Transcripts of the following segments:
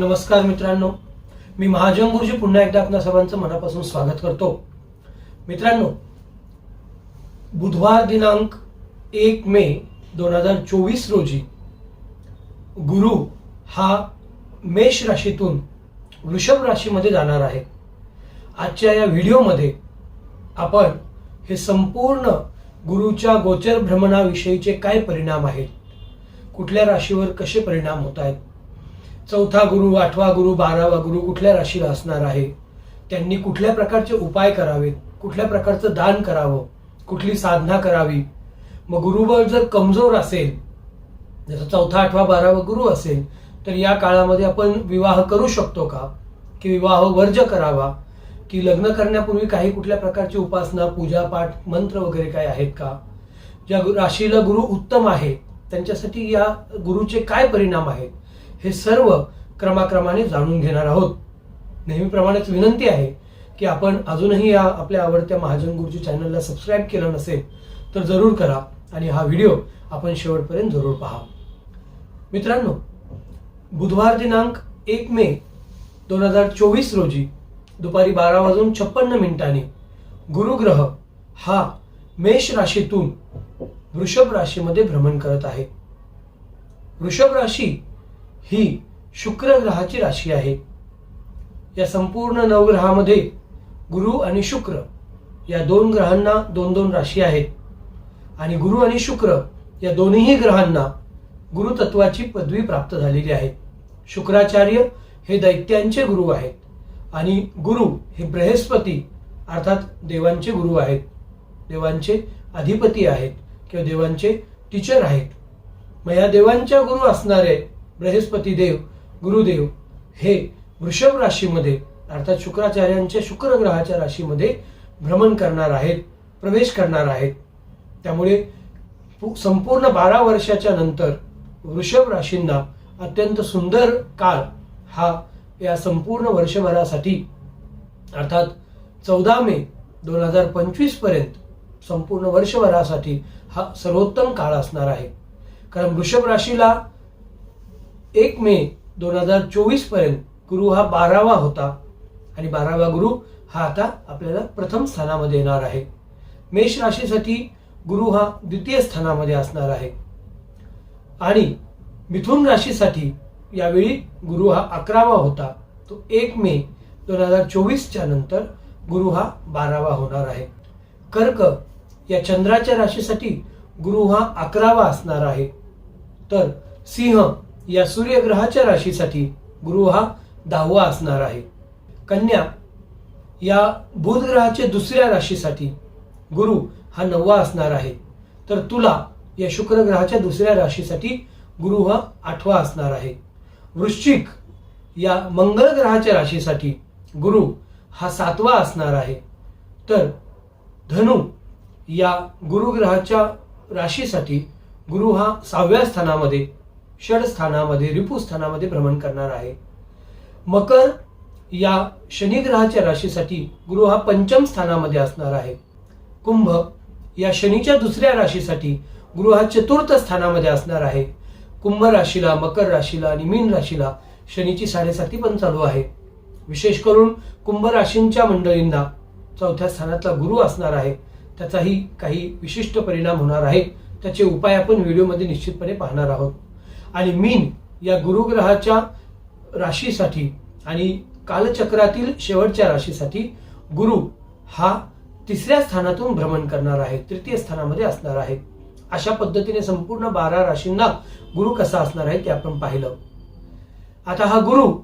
नमस्कार मित्रांनो. मी महाजन गुरुजी पुन्हा एकदा आपल्या सर्वांचं मनापासून स्वागत करतो. मित्रांनो बुधवार दिनांक एक मे दोन हजार चोवीस रोजी गुरु हा मेष राशीतून वृषभ राशीमध्ये जाणार आहे. आजच्या या व्हिडिओमध्ये आपण हे संपूर्ण गुरुच्या गोचर भ्रमणाविषयीचे काय परिणाम आहेत? कुठल्या राशीवर कसे परिणाम होत आहेत? चौथा गुरु आठवा गुरु बारावा गुरु कुठल्या राशीला असणार आहे? त्यांनी कुठल्या प्रकारचे उपाय करावेत? कुठल्या प्रकारचं दान करावं? कुठली साधना करावी? मग गुरुबळ जर कमजोर असेल जसं चौथा आठवा बारावा गुरु असेल तर या काळामध्ये आपण विवाह करू शकतो का? की विवाह वर्ज करावा? की लग्न करण्यापूर्वी काही कुठल्या प्रकारची उपासना पूजा पाठ मंत्र वगैरे काय आहेत का? ज्या राशीला गुरु उत्तम आहे त्यांच्यासाठी या गुरुचे काय परिणाम आहेत? हे सर्व क्रमाक्रमाने जाणून घेणार आहोत. नेहमीप्रमाणेच विनंती आहे की आपण अजूनही या आपल्या आवडत्या महाजन गुरुजी चॅनलला सबस्क्राईब केलं नसेल तर जरूर करा आणि हा व्हिडिओ आपण शेवटपर्यंत जरूर पहा. मित्रांनो बुधवार दिनांक एक मे दोन हजार चोवीस रोजी दुपारी बारा वाजून छप्पन्न मिनिटांनी गुरुग्रह हा मेष राशीतून वृषभ राशीमध्ये भ्रमण करत आहे. वृषभ राशी ही शुक्र ग्रहाची राशी आहे. या संपूर्ण नवग्रहामध्ये गुरु आणि शुक्र या दोन ग्रहांना दोन दोन राशी आहेत. आणि गुरु आणि शुक्र या दोन्ही ग्रहांना गुरुतत्वाची पदवी प्राप्त झालेली आहे. शुक्राचार्य हे दैत्यांचे गुरु आहेत आणि गुरु हे बृहस्पती अर्थात देवांचे गुरु आहेत. देवांचे अधिपती आहेत किंवा देवांचे टीचर आहेत. मग या देवांच्या गुरु असणारे बृहस्पती देव गुरुदेव हे वृषभ राशीमध्ये अर्थात शुक्राचार्यांच्या शुक्र ग्रहाच्या राशीमध्ये भ्रमण करणार आहेत प्रवेश करणार आहेत. त्यामुळे पु- संपूर्ण बारा वर्षाच्या नंतर वृषभ राशींना अत्यंत सुंदर काळ हा या संपूर्ण वर्षभरासाठी अर्थात चौदा मे दोन हजार पंचवीसपर्यंत संपूर्ण वर्षभरासाठी हा सर्वोत्तम काळ असणार आहे. कारण वृषभ राशीला एक मे दोन हजार चोवीसपर्यंत गुरु हा बारावा होता आणि बारावा गुरु हा आता आपल्याला प्रथम स्थानामध्ये येणार आहे. मेष राशीसाठी गुरु हा द्वितीय स्थानामध्ये असणार आहे. आणि मिथुन राशीसाठी यावेळी गुरु हा अकरावा होता. तो एक मे दोन हजार चोवीसच्या नंतर गुरु हा बारावा होणार आहे. कर्क या चंद्राच्या राशीसाठी गुरु हा अकरावा असणार आहे. तर सिंह या सूर्यग्रहाच्या राशीसाठी गुरु हा दहावा असणार आहे. कन्या या बुधग्रहाच्या दुसऱ्या राशीसाठी गुरु हा नववा असणार आहे. तर तुला या शुक्र ग्रहाच्या दुसऱ्या राशीसाठी गुरु हा आठवा असणार आहे. वृश्चिक या मंगळ ग्रहाच्या राशीसाठी गुरु हा सातवा असणार आहे. तर धनु या गुरुग्रहाच्या राशीसाठी गुरु हा सहाव्या स्थानामध्ये षडस्थानामध्ये रिपुस्थानामध्ये रिपू स्थानामध्ये भ्रमण करणार आहे. मकर या शनिग्रहाच्या राशीसाठी गुरु हा पंचम स्थानामध्ये असणार आहे. कुंभ या शनीच्या दुसऱ्या राशीसाठी गुरु हा चतुर्थ स्थानामध्ये असणार आहे. कुंभ राशीला मकर राशीला आणि मीन राशीला शनीची साडेसाती पण चालू आहे. विशेष करून कुंभ राशींच्या मंडळींना चौथ्या स्थानातला गुरु असणार आहे. त्याचाही काही विशिष्ट परिणाम होणार आहे. त्याचे उपाय आपण व्हिडिओमध्ये निश्चितपणे पाहणार आहोत. आणि मीन या गुरुग्रहाच्या राशीसाठी आणि कालचक्रातील शेवटच्या राशीसाठी गुरु हा तिसऱ्या स्थानातून भ्रमण करणार आहे तृतीय स्थानामध्ये असणार आहे. अशा पद्धतीने संपूर्ण बारा राशींना गुरु कसा असणार आहे ते आपण पाहिलं. आता हा गुरु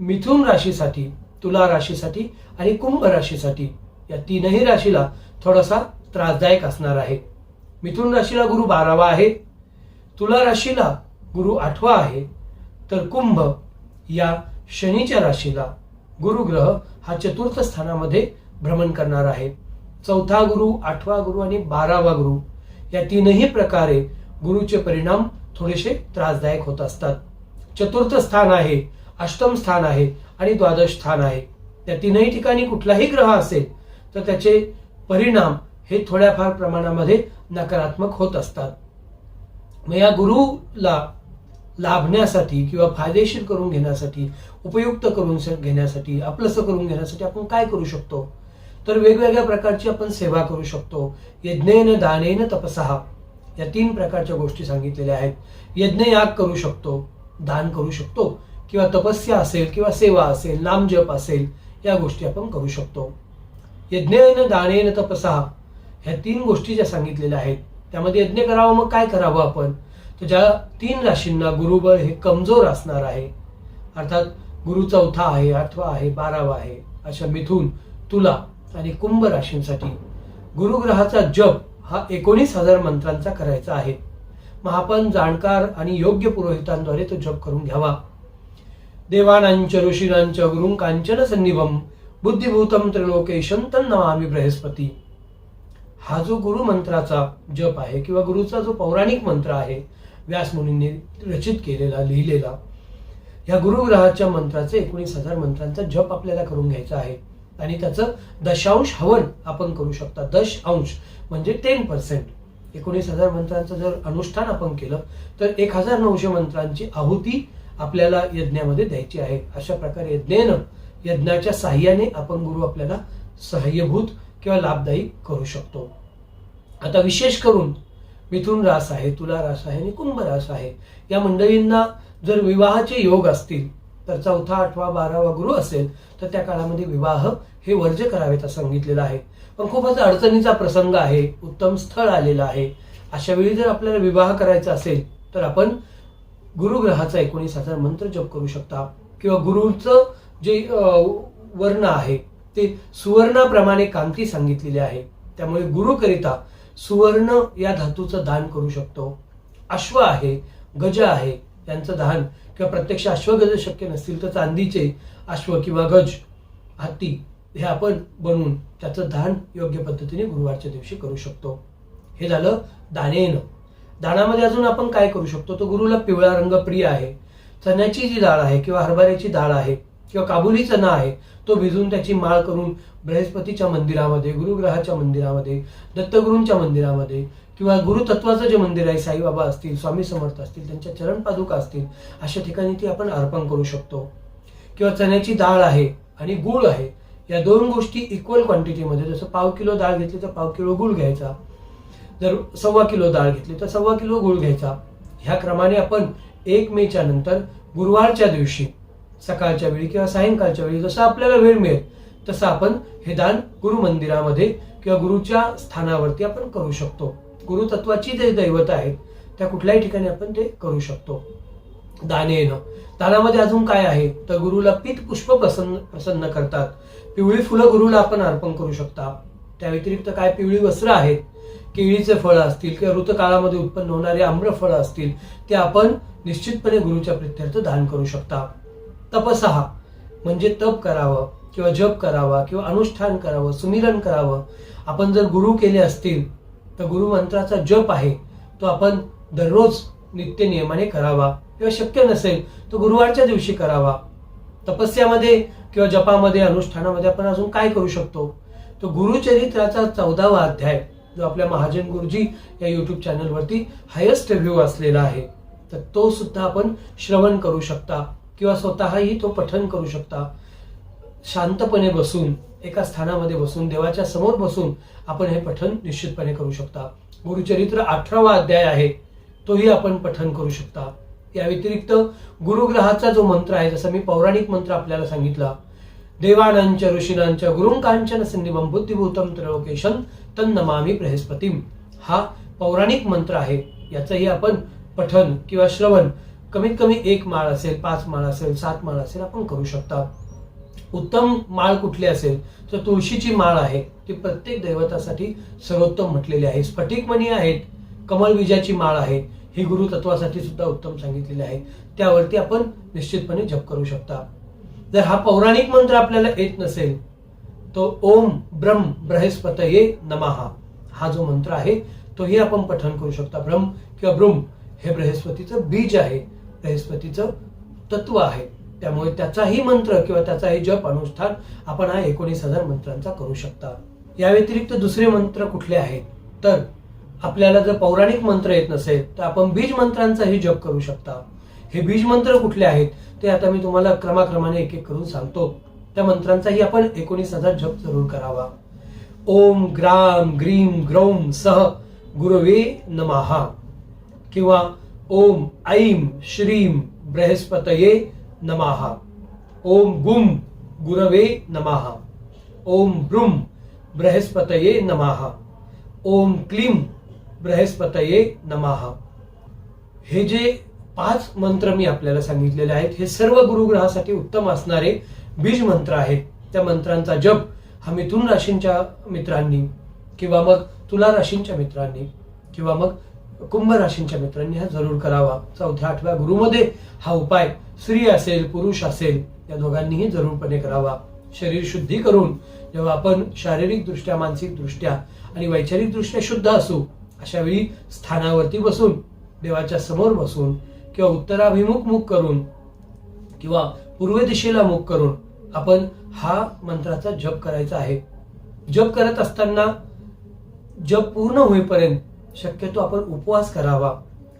मिथुन राशीसाठी तुला राशीसाठी आणि कुंभ राशीसाठी या तीनही राशीला थोडासा त्रासदायक असणार आहे. मिथुन राशीला गुरु बारावा आहे. तुला राशीला गुरु आठवा आहे तर कुंभ या शनीच्या राशीला गुरुग्रह हा चतुर्थ स्थानामध्ये भ्रमण करणार आहे. चौथा गुरु आठवा गुरु आणि बारावा गुरु या तीनही प्रकारे गुरुचे परिणाम थोडेसे त्रासदायक होत असतात. चतुर्थ स्थान आहे अष्टम स्थान आहे आणि द्वादश स्थान आहे. त्या तीनही ठिकाणी कुठलाही ग्रह असेल तर त्याचे परिणाम हे थोड्याफार प्रमाणामध्ये नकारात्मक होत असतात. मग या गुरुला लाभण्यासाठी किंवा फायदेशीर करून घेण्यासाठी उपयुक्त करून घेण्यासाठी आपलंसं करून घेण्यासाठी आपण काय करू शकतो? तर वेगवेगळ्या प्रकारची आपण सेवा करू शकतो. यज्ञेन दानेन तपसहा या तीन प्रकारच्या गोष्टी सांगितलेल्या आहेत. यज्ञयाग करू शकतो दान करू शकतो किंवा तपस्या असेल किंवा सेवा असेल नामजप असेल या गोष्टी आपण करू शकतो. यज्ञेन दानेन तपसहा ह्या तीन गोष्टी ज्या सांगितलेल्या आहेत त्यामध्ये यज्ञ करावं मग काय करावं आपण? तर ज्या तीन राशींना गुरुबळ हे कमजोर असणार आहे अर्थात गुरु चौथा आहे आठवा आहे बारावा आहे अशा मिथून तुला आणि कुंभ राशींसाठी गुरुग्रहाचा जप हा एकोणीस हजार मंत्रांचा करायचा आहे. मग आपण जाणकार आणि योग्य पुरोहितांद्वारे तो जप करून घ्यावा. देवानांच ऋषीनांच गुरुं कांचन सन्निभम बुद्धिभूतम त्रिलोकेशन नमामि बृहस्पती. हा जो गुरु मंत्राचा जप आहे किंवा गुरुचा जो पौराणिक मंत्र आहे व्यासमुनींनी रचित केलेला लिहिलेला या गुरुग्रहाच्या मंत्राचे एकोणीस हजार मंत्रांचा जप आपल्याला करून घ्यायचा आहे. आणि त्याचं दशांश हवन आपण करू शकता. दश अंश म्हणजे टेन पर्सेंट एकोणीस हजार मंत्रांचं जर अनुष्ठान आपण केलं तर एक हजार नऊशे मंत्रांची आहुती आपल्याला यज्ञामध्ये द्यायची आहे. अशा प्रकारे यज्ञेनं यज्ञाच्या साह्याने आपण गुरु आपल्याला सहाय्यभूत किंवा लाभदायी करू शकतो. आता विशेष करून मिथुन रास आहे तुला रास आहे आणि कुंभ रास आहे. या मंडळींना जर विवाहाचे योग असतील तर चौथा आठवा बारावा गुरु असेल तर त्या काळामध्ये विवाह हे वर्ज करावेत असं सांगितलेलं आहे. पण खूपच अडचणीचा प्रसंग आहे उत्तम स्थळ आलेलं आहे. अशा वेळी जर आपल्याला विवाह करायचा असेल तर आपण गुरुग्रहाचा एकोणीस हजार मंत्र जप करू शकता. किंवा गुरुचं जे वर्ण आहे ते सुवर्णाप्रमाणे कांती सांगितलेली आहे. त्यामुळे गुरुकरिता सुवर्ण या धातूचं दान करू शकतो. अश्व आहे गज आहे यांचं दान किंवा प्रत्यक्ष अश्वगज शक्य नसतील तर चांदीचे अश्व किंवा गज हत्ती हे आपण बनवून त्याचं दान योग्य पद्धतीने गुरुवारच्या दिवशी करू शकतो. हे झालं दानेनं. दानामध्ये अजून आपण काय करू शकतो? तो गुरुला पिवळा रंग प्रिय आहे. चण्याची जी डाळ आहे किंवा हरभऱ्याची डाळ आहे किंवा काबुली चना आहे तो भिजून त्याची माळ करून बृहस्पतीच्या मंदिरामध्ये गुरुग्रहाच्या मंदिरामध्ये दत्तगुरूंच्या मंदिरामध्ये किंवा गुरुतत्वाचं जे मंदिर आहे साईबाबा असतील स्वामी समर्थ असतील त्यांच्या चरण पादुका असतील अशा ठिकाणी ती आपण अर्पण करू शकतो. किंवा चण्याची डाळ आहे आणि गूळ आहे या दोन गोष्टी इक्वल क्वांटिटीमध्ये जसं पाव किलो डाळ घेतली तर पाव किलो गूळ घ्यायचा. जर सव्वा किलो डाळ घेतली तर सव्वा किलो गूळ घ्यायचा. ह्या क्रमाने आपण एक मेच्या नंतर गुरुवारच्या दिवशी सकाळच्या वेळी किंवा सायंकाळच्या वेळी जसं आपल्याला वेळ मिळेल तसं आपण हे दान गुरु मंदिरामध्ये किंवा गुरुच्या स्थानावरती आपण करू शकतो. गुरु तत्वाची जे दैवत आहेत त्या कुठल्याही ठिकाणी आपण ते करू शकतो. दाने येणं दानामध्ये अजून काय आहे? तर गुरुला पीत पुष्प प्रसन्न प्रसन्न करतात. पिवळी फुलं गुरुला आपण अर्पण करू शकता. त्या व्यतिरिक्त काय पिवळी वस्त्र आहेत? केळीचे फळं असतील किंवा ऋतकाळामध्ये उत्पन्न होणारे आम्र फळं असतील ते आपण निश्चितपणे गुरुच्या प्रित्यर्थ दान करू शकता. तपसहा म्हणजे तप करावं किंवा जप करावा किंवा अनुष्ठान करावं सुमिरन करावं. आपण जर गुरु केले असतील तर गुरु मंत्राचा जप आहे तो आपण दररोज नित्य नियमाने करावा. किंवा शक्य नसेल तो गुरुवारच्या दिवशी करावा. तपस्यामध्ये किंवा जपामध्ये अनुष्ठानामध्ये आपण अजून काय करू शकतो? तो गुरुचरित्राचा चौदावा अध्याय जो आपल्या महाजन गुरुजी या युट्यूब चॅनलवरती हायेस्ट रिव्ह्यू असलेला आहे तर तो सुद्धा आपण श्रवण करू शकता. किंवा स्वतःही तो पठन करू शकता. शांतपणे बसून एका स्थानामध्ये बसून देवाच्या समोर बसून आपण हे पठन निश्चितपणे करू शकता. गुरुचरित्र अठरावा अध्याय आहे तोही आपण पठन करू शकता. या व्यतिरिक्त गुरुग्रहाचा जो मंत्र आहे जसं मी पौराणिक मंत्र आपल्याला सांगितला देवानांच्या ऋषीनांच्या गुरुंकांचन संनिभम बुद्धिभूतम त्रलोकेशन तन्नमामी बृहस्पतीम हा पौराणिक मंत्र आहे याचंही आपण पठन किंवा श्रवण कमीत कमी एक माळ असेल पाच माळ असेल सात माळ असेल आपण करू शकता. उत्तम माळ कुठली असेल तर तुळशीची माळ आहे. ती प्रत्येक दैवतासाठी सर्वोत्तम म्हटलेली आहे. स्फटिकमणी आहेत कमल बीजाची माळ आहे. ही गुरु तत्वासाठी सुद्धा उत्तम सांगितलेली आहे. त्यावरती आपण निश्चितपणे जप करू शकता. जर हा पौराणिक मंत्र आपल्याला येत नसेल तो ओम ब्रह्म बृहस्पतये नमहा. हा जो मंत्र आहे तोही आपण पठन करू शकता. ब्रह्म किंवा ब्रुम हे बृहस्पतीचं बीज आहे. बृहस्पतीचं तत्व आहे. त्यामुळे त्याचाही मंत्र किंवा त्याचाही जप अनुष्ठान आपण हा एकोणीस हजार मंत्रांचा करू शकता. या व्यतिरिक्त दुसरे मंत्र कुठले आहेत? तर आपल्याला जर पौराणिक मंत्र येत नसेल तर आपण बीज मंत्रांचाही जप करू शकता. हे बीज मंत्र कुठले आहेत? ते आता मी तुम्हाला क्रमाक्रमाने एक एक करून सांगतो. त्या मंत्रांचाही आपण एकोणीस हजार जप जरूर करावा. ओम ग्राम ग्रीम ग्रौम सह गुरवे नमहा किंवा ओम ऐम श्रीम बृहस्पतये नमहा ओम गुम गुरवे नमहा ओम ब्रुम बृहस्पतये नमहा ओम क्लीम बृहस्पतये नमहा हे जे पाच मंत्र मी आपल्याला सांगितलेले आहेत हे सर्व गुरुग्रहासाठी उत्तम असणारे बीज मंत्र आहेत त्या मंत्रांचा जप हा मिथुन राशींच्या मित्रांनी किंवा मग तुला राशींच्या मित्रांनी किंवा मग कुंभ राशींच्या मित्रांनी हा जरूर करावा. चौथ्या आठव्या गुरुमध्ये हा उपाय स्त्री असेल पुरुष असेल या दोघांनीही जरूरपणे करावा. शरीर शुद्धी करून जेव्हा आपण शारीरिक दृष्ट्या मानसिक दृष्ट्या आणि वैचारिक दृष्ट्या शुद्ध असू अशा वेळी स्थानावरती बसून देवाच्या समोर बसून किंवा उत्तराभिमुख मुख करून किंवा पूर्व दिशेला मुख करून आपण हा मंत्राचा जप करायचा आहे. जप करत असताना जप पूर्ण होईपर्यंत शक्यतो आपण उपवास करावा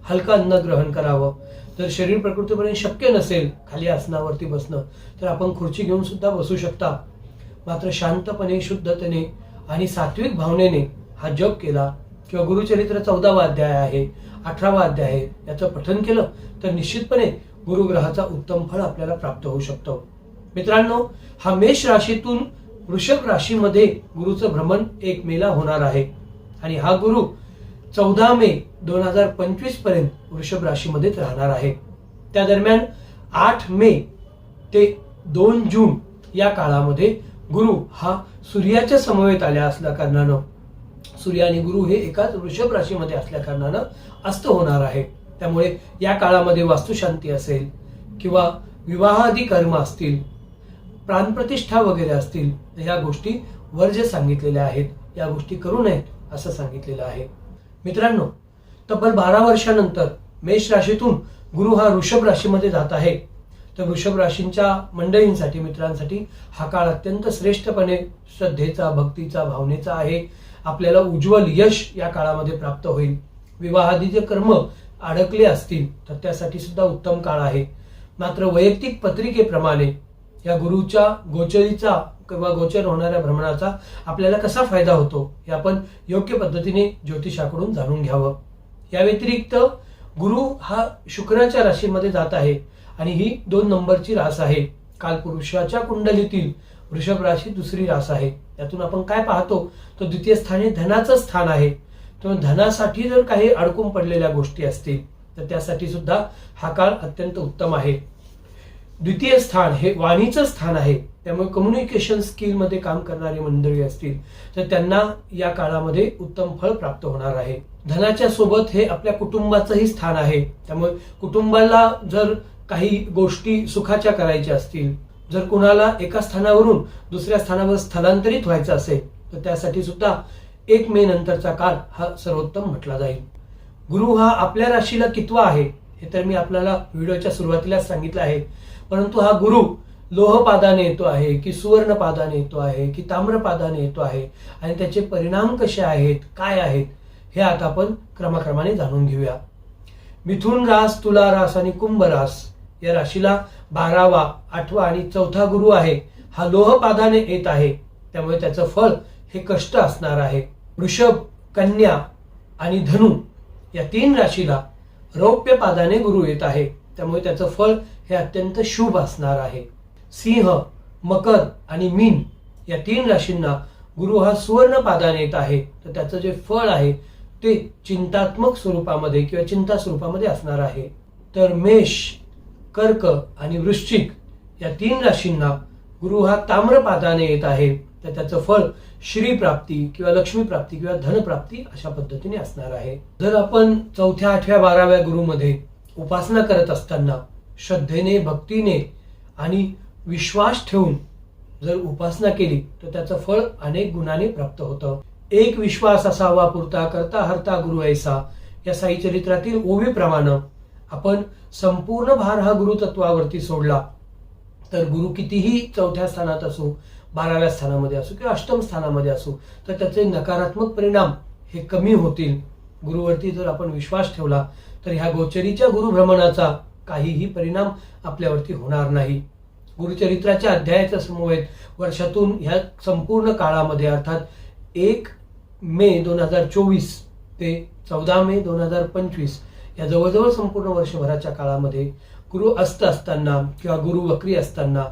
हलका अन्न ग्रहण करावं. जर शरीर प्रकृतीपर्यंत शक्य नसेल खाली आसनावरती बसणं तर आपण खुर्ची घेऊन सुद्धा बसू शकता. मात्र शांतपणे शुद्धतेने आणि सात्विक भावनेने हा जप केला किंवा गुरुचरित्र चौदावा अध्याय आहे अठरावा अध्याय आहे याचं पठन केलं तर निश्चितपणे गुरुग्रहाचा उत्तम फळ आपल्याला प्राप्त होऊ शकतो. मित्रांनो हा मेष राशीतून वृषभ राशीमध्ये गुरुचं भ्रमण एक मेला होणार आहे. आणि हा गुरु चौदा मे दोन हजार पंचवीसपर्यंत वृषभ राशीमध्येच राहणार आहे. त्या दरम्यान आठ मे ते दोन जून या काळामध्ये गुरु हा सूर्याच्या समवेत आल्या असल्या कारणानं सूर्य आणि गुरु हे एकाच वृषभ राशीमध्ये असल्या कारणानं अस्त होणार आहे. त्यामुळे या काळामध्ये वास्तुशांती असेल किंवा विवाहादी कर्म असतील प्राणप्रतिष्ठा वगैरे असतील तर या गोष्टी वर्ज्य सांगितलेल्या आहेत या गोष्टी करू नयेत असं सांगितलेलं आहे. मित्रांनो तब्बल बारा वर्षानंतर मेष राशीतून गुरु हा वृषभ राशीमध्ये जात आहे. तर वृषभ राशींच्या मंडळींसाठी मित्रांसाठी हा काळ अत्यंत श्रेष्ठपणे श्रद्धेचा भक्तीचा भावनेचा आहे. आपल्याला उज्ज्वल यश या काळामध्ये प्राप्त होईल. विवाहादीचे कर्म अडकले असतील तर त्यासाठी सुद्धा उत्तम काळ आहे. मात्र वैयक्तिक पत्रिकेप्रमाणे या गुरुच्या गोचरीचा किंवा गोचर होणाऱ्या भ्रमणाचा आपल्याला कसा फायदा होतो हे आपण योग्य पद्धतीने ज्योतिषाकडून जाणून घ्यावं. या व्यतिरिक्त गुरु हा शुक्राच्या राशीमध्ये जात आहे आणि ही दोन नंबरची रास आहे. काल पुरुषाच्या कुंडलीतील वृषभ राशी दुसरी रास आहे. त्यातून आपण काय पाहतो तर द्वितीय स्थान हे धनाचं स्थान आहे. तर धनासाठी जर काही अडकून पडलेल्या गोष्टी असतील तर त्यासाठी सुद्धा हा काळ अत्यंत उत्तम आहे. द्वितीय स्थान हे वाणीचं स्थान आहे. त्यामुळे कम्युनिकेशन स्किलमध्ये काम करणारी मंडळी असतील तर त्यांना या काळामध्ये उत्तम फळ प्राप्त होणार आहे. धनाच्या सोबत हे आपल्या कुटुंबाचंही स्थान आहे. त्यामुळे कुटुंबाला जर काही गोष्टी सुखाच्या करायच्या असतील जर कुणाला एका स्थानावरून दुसऱ्या स्थानावर स्थलांतरित व्हायचं असेल तर त्यासाठी सुद्धा एक मे नंतरचा काळ हा सर्वोत्तम म्हटला जाईल. गुरु हा आपल्या राशीला कितवा आहे हे तर मी आपल्याला व्हिडिओच्या सुरुवातीला सांगितलं आहे. परंतु हा गुरु लोहपादाने येतो आहे की सुवर्णपादाने येतो आहे की ताम्रपादाने येतो आहे आणि त्याचे परिणाम कसे आहेत काय आहेत हे आता आपण क्रमाक्रमाने जाणून घेऊया. मिथुन रास तुला रास आणि कुंभ रास या राशीला बारावा आठवा आणि चौथा गुरु आहे. हा लोहपादाने येत आहे. त्यामुळे त्याचं फळ हे कष्ट असणार आहे. वृषभ कन्या आणि धनु या तीन राशीला रौप्यपादाने गुरु येत आहे. त्यामुळे त्याचं फळ हे अत्यंत शुभ असणार आहे. सिंह मकर आणि मीन या तीन राशींना गुरु हा सुवर्ण पादाने येत आहे. तर त्याचं जे फळ आहे ते चिंतात्मक स्वरूपामध्ये किंवा चिंता स्वरूपामध्ये असणार आहे. तर मेष कर्क आणि वृश्चिक या तीन राशींना गुरु हा ताम्रपादाने येत आहे. तर त्याचं फळ श्रीप्राप्ती किंवा लक्ष्मीप्राप्ती किंवा धनप्राप्ती अशा पद्धतीने असणार आहे. जर आपण चौथ्या आठव्या बाराव्या गुरुमध्ये उपासना करत असताना श्रद्धेने भक्तीने आणि विश्वास ठेवून जर उपासना केली तर त्याचं फळ अनेक गुणाने प्राप्त होतं. एक विश्वास असावा पुरता करता हरता गुरु ऐसा. या साई चरित्रातील ओवीप्रमाणे आपण संपूर्ण भार हा गुरुतत्वावरती सोडला तर गुरु कितीही चौथ्या स्थानात असो बाराव्या स्थानामध्ये असो किंवा अष्टम स्थानामध्ये असो तर त्याचे नकारात्मक परिणाम हे कमी होतील. गुरुवरती जर आपण विश्वास ठेवला तर ह्या गोचरीच्या गुरुभ्रमणाचा काहीही परिणाम आपल्यावरती होणार नाही. गुरुचरित्राच्या अध्यायाच्या समवेत वर्षातून ह्या संपूर्ण काळामध्ये अर्थात एक मे दोन हजार चोवीस ते चौदा मे दोन हजार पंचवीस या जवळजवळ संपूर्ण वर्षभराच्या काळामध्ये गुरु अस्त असताना किंवा गुरु वक्री असताना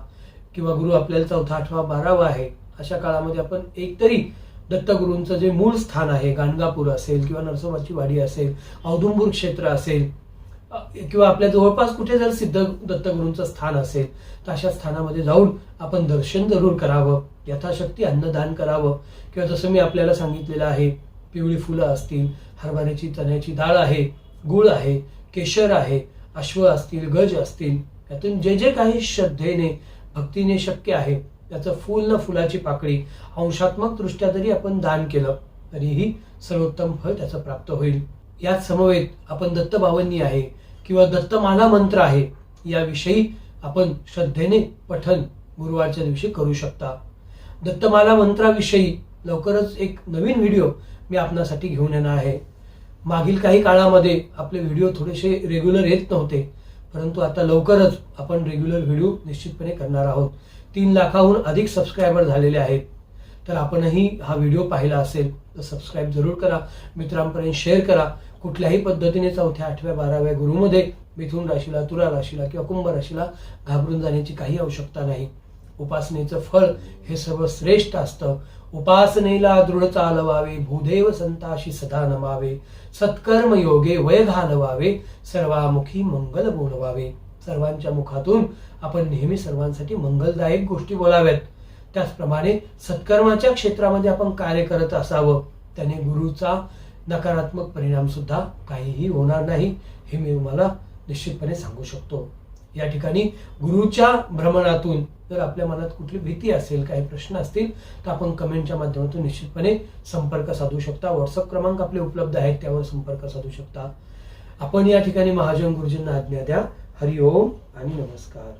किंवा गुरु आपल्याला चौथा आठवा बारावा आहे अशा काळामध्ये आपण एकतरी दत्तगुरूंचं जे मूळ स्थान आहे गाणगापूर असेल किंवा नरसोबाची वाडी असेल औदुंबूर क्षेत्र असेल किंवा आपल्या जवळपास कुठे जर सिद्ध दत्तगुरूंचं स्थान असेल तर अशा स्थानामध्ये जाऊन आपण दर्शन जरूर करावं यथाशक्ती अन्नदान करावं. किंवा जसं मी आपल्याला सांगितलेलं आहे पिवळी फुलं असतील हरभऱ्याची चण्याची डाळ आहे गुळ आहे केशर आहे अश्व असतील गज असतील यातून जे जे काही श्रद्धेने भक्तीने शक्य आहे त्याचं फूल न फुलाची पाकळी अंशात्मक दृष्ट्या जरी आपण दान केलं तरीही सर्वोत्तम फळ त्याचं प्राप्त होईल. याच समवेत आपण दत्तभावनी आहे किंवा दत्तमाला मंत्र आहे याविषयी आपण श्रद्धेने पठन गुरुवारच्या दिवशी करू शकता. दत्तमाला मंत्राविषयी लवकरच एक नवीन व्हिडिओ मी आपणासाठी घेऊन येणार आहे. मागील काही काळामध्ये आपले व्हिडिओ थोडेसे रेग्युलर येत नव्हते परंतु आता लवकरच आपण रेग्युलर व्हिडिओ निश्चितपणे करणार आहोत. तीन लाखाहून अधिक सबस्क्रायबर झालेले आहेत. तर आपणही हा व्हिडिओ पाहिला असेल तर सबस्क्राईब जरूर करा मित्रांपर्यंत शेअर करा कुठल्याही पद्धतीने चौथ्या आठव्या बाराव्या गुरुमध्ये मिथुन राशीला तुला राशीला किंवा कुंभ राशीला घाबरून जाण्याची काही आवश्यकता नाही. उपासनेचं फळ हे सर्व श्रेष्ठ असतं. उपासनेला दृढ चालवावे भूदेव संताशी सदा नमावे सत्कर्म योगे वय घालवावे सर्वामुखी मंगल बोलवावे. सर्वांच्या मुखातून आपण नेहमी सर्वांसाठी मंगलदायक गोष्टी बोलाव्यात. त्याचप्रमाणे सत्कर्माच्या क्षेत्रामध्ये आपण कार्य करत असावं. त्याने गुरुचा नकारात्मक परिणाम सुद्धा काहीही होणार नाही हे मी तुम्हाला निश्चितपणे सांगू शकतो. या ठिकाणी गुरुच्या भ्रमणातून जर आपल्या मनात कुठली भीती असेल काही प्रश्न असतील तर आपण कमेंटच्या माध्यमातून निश्चितपणे संपर्क साधू शकता. व्हॉट्सअप क्रमांक आपले उपलब्ध आहेत त्यावर संपर्क साधू शकता. आपण या ठिकाणी महाजन गुरुजींना आज्ञा द्या. हरिओम आणि नमस्कार.